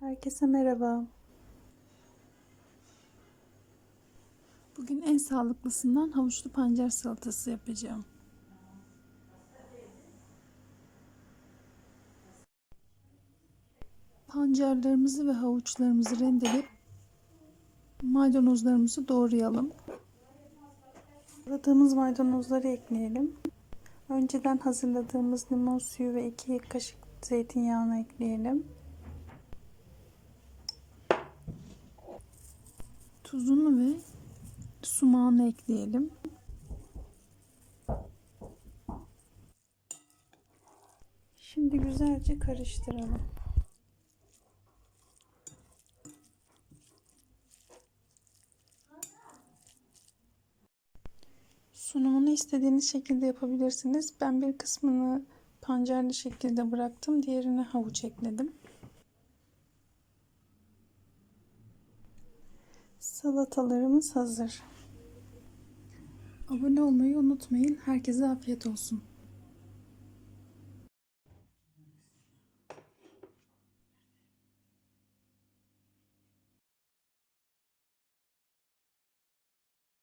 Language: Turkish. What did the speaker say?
Herkese merhaba. Bugün en sağlıklısından havuçlu pancar salatası yapacağım. Pancarlarımızı ve havuçlarımızı rendeleyip maydanozlarımızı doğrayalım. Doğradığımız maydanozları ekleyelim. Önceden hazırladığımız limon suyu ve 2 kaşık zeytinyağını ekleyelim. Tuzunu ve sumağını ekleyelim. Şimdi güzelce karıştıralım. Sunumunu istediğiniz şekilde yapabilirsiniz. Ben bir kısmını pancarlı şekilde bıraktım. Diğerine havuç ekledim. Salatalarımız hazır. Abone olmayı unutmayın. Herkese afiyet olsun.